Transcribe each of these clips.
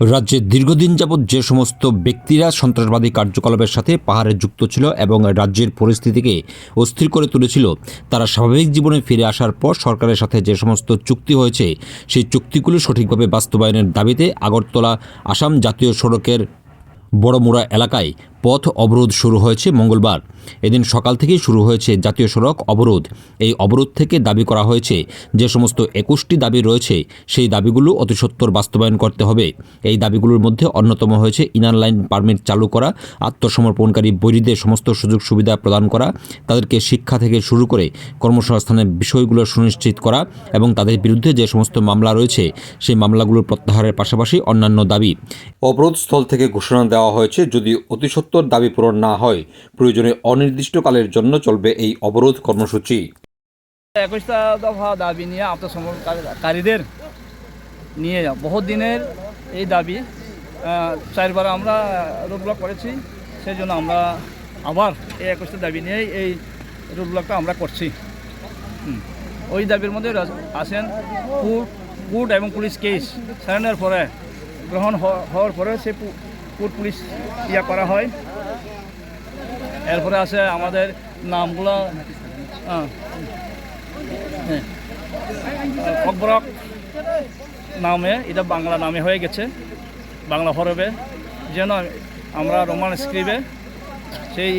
রাজ্যে দীর্ঘদিন যাবৎ যে সমস্ত ব্যক্তিরা সন্ত্রাসবাদী কার্যকলাপের সাথে পাহাড়ে যুক্ত ছিল এবং রাজ্যের পরিস্থিতিকে অস্থির করে তুলেছিল, তারা স্বাভাবিক জীবনে ফিরে আসার পর সরকারের সাথে যে সমস্ত চুক্তি হয়েছে, সেই চুক্তিগুলো সঠিকভাবে বাস্তবায়নের দাবিতে আগরতলা আসাম জাতীয় সড়কের বড়মুড়া এলাকায় পথ অবরোধ শুরু হয়েছে মঙ্গলবার। এদিন সকাল থেকেই শুরু হয়েছে জাতীয় সড়ক অবরোধ। এই অবরোধ থেকে দাবি করা হয়েছে যে সমস্ত একুশটি দাবি রয়েছে, সেই দাবিগুলো অতি সত্বর বাস্তবায়ন করতে হবে। এই দাবিগুলোর মধ্যে অন্যতম হয়েছে ইনার লাইন পারমিট চালু করা, আত্মসমর্পণকারী বৈরীদের সমস্ত সুযোগ সুবিধা প্রদান করা, তাদেরকে শিক্ষা থেকে শুরু করে কর্মসংস্থানের বিষয়গুলো সুনিশ্চিত করা এবং তাদের বিরুদ্ধে যে সমস্ত মামলা রয়েছে, সেই মামলাগুলোর প্রত্যাহারের পাশাপাশি অন্যান্য দাবি। অবরোধ স্থল থেকে ঘোষণা দেওয়া হয়েছে যদি অতি সত্বর দাবি পূরণ না হয়। প্রয়োজনে অনির্দিষ্টকালের জন্য চলবে এই অবরোধ কর্মসূচি। একুশটা দফা দাবি নিয়ে আত্মসমর্পণকারীদের নিয়ে বহু দিনের এই দাবি চারবার আমরা রোডব্লক করেছি সেই জন্য আমরা আবার এই একুশটা দাবি নিয়েই এই রোডব্লকটা আমরা করছি। ওই দাবির মধ্যে আছেন কোর্ট কোর্ট এবং পুলিশ কেস। সারেন্ডার পরে গ্রহণ হওয়ার পরে সে কোর্ট পুলিশ ইয়া করা হয়। এরপরে আছে আমাদের নামগুলো আহ, অকবরক নামে এটা বাংলা নামে হয়ে গেছে বাংলা হরবে যেন আমরা রোমান স্ক্রিপে সেই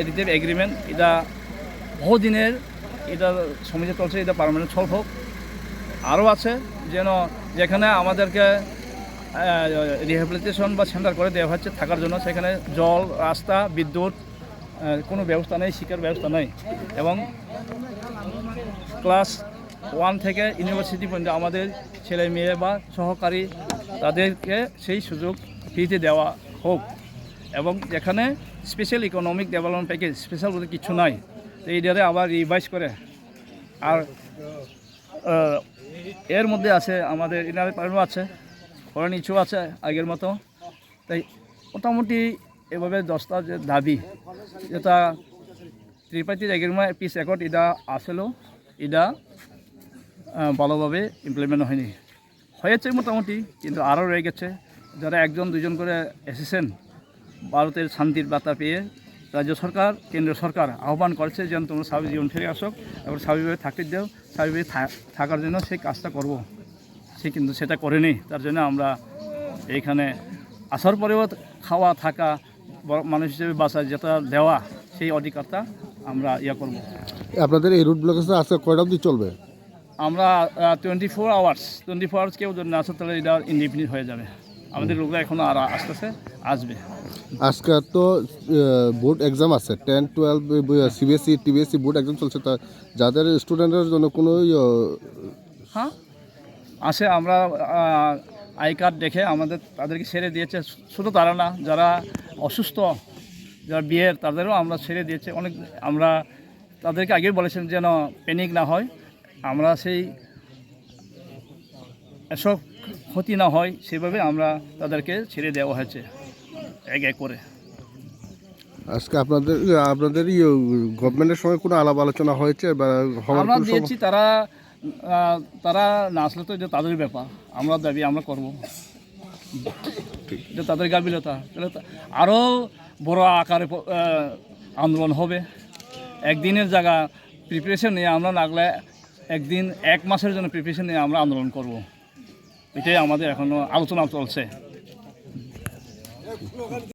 এডিটিভ এগ্রিমেন্ট এটা বহুদিনের এটা সমিতি চলছে এটা পারমানেন্ট সলভ হোক। আরও আছে যেন যেখানে আমাদেরকে রিহ্যাবিলিটেশন বা সেন্টার করে দেওয়া হচ্ছে থাকার জন্য। সেখানে জল, রাস্তা, বিদ্যুৎ কোনো ব্যবস্থা নেই শিক্ষার ব্যবস্থা নেই। এবং ক্লাস ওয়ান থেকে ইউনিভার্সিটি পর্যন্ত আমাদের ছেলে মেয়ে বা সহকারী তাদেরকে সেই সুযোগ ফ্রিতে দেওয়া হোক। এবং যেখানে special economic development package special বলে কিছু নাই। তো এইটারে আবার রিভাইজ করে। আর এর মধ্যে আছে, আমাদের ইনার পারমিট আছে। ফরেন ইস্যু আছে আগের মতো। তাই মোটামুটি এভাবে দশটা যে দাবি, যেটা ত্রিপাঠীর এগ্রিমেন্ট পিস একট এটা আসলেও এটা ভালোভাবে ইমপ্লিমেন্ট হয়নি। হয়েছে মোটামুটি, কিন্তু আরও রয়ে গেছে। যারা একজন দুজন করে এসেছেন, ভারতের শান্তির বার্তা পেয়ে রাজ্য সরকার, কেন্দ্র সরকার আহ্বান করেছে যেন তোমরা স্বাভাবিক জীবন ফিরে আসো এবং স্বাভাবিকভাবে থাকতে দাও স্বাভাবিকভাবে থা- থাকার জন্য সেই কাজটা করব। সে কিন্তু সেটা করেনি। তার জন্য আমরা এইখানে আসার পরেও খাওয়া থাকা বড় মানুষ হিসেবে বাসা যেটা দেওয়া সেই অধিকারটা আমরা ইয়ে করব। আপনাদের এই রুট ব্লকেজটা আজকে কয়টা অবধি চলবে? আমরা twenty four hours twenty four hours কেউ যদি না আসে তাহলে এটা ইনডিপেন্ডেন্ট হয়ে যাবে। আমাদের লোকরা এখনও আর আসতেছে আসবে। আজকে তো বোর্ড এক্সাম আছে। Ten twelve CBSE TBSE board exam চলছে। তা যাদের স্টুডেন্টের জন্য কোনো ইয়ে, হ্যাঁ? আসে আমরা আই কার্ড দেখে আমাদের তাদেরকে ছেড়ে দিয়েছে। শুধু তারা না যারা অসুস্থ যারা বিয়ের তাদেরও আমরা ছেড়ে দিয়েছে। অনেক আমরা তাদেরকে আগেই বলেছেন যেন প্যানিক না হয়। আমরা সেই এসব ক্ষতি না হয় সেভাবে আমরা তাদেরকে ছেড়ে দেওয়া হয়েছে এক এক করে। আজকে আপনাদের আপনাদের ইয়ে গভর্নমেন্টের সঙ্গে কোনো আলাপ আলোচনা হয়েছে বা আমরা দিয়েছি তারা তারা না আসলে তো এটা তাদের ব্যাপার। আমরা দাবি, আমরা করব। এটা তাদের গাফিলতা। তাহলে আরও বড় আকারে আন্দোলন হবে। একদিনের জায়গা প্রিপারেশন নিয়ে আমরা লাগলে একদিন, এক মাসের জন্য প্রিপারেশন নিয়ে আমরা আন্দোলন করব। এটাই আমাদের এখনও আলোচনা চলছে।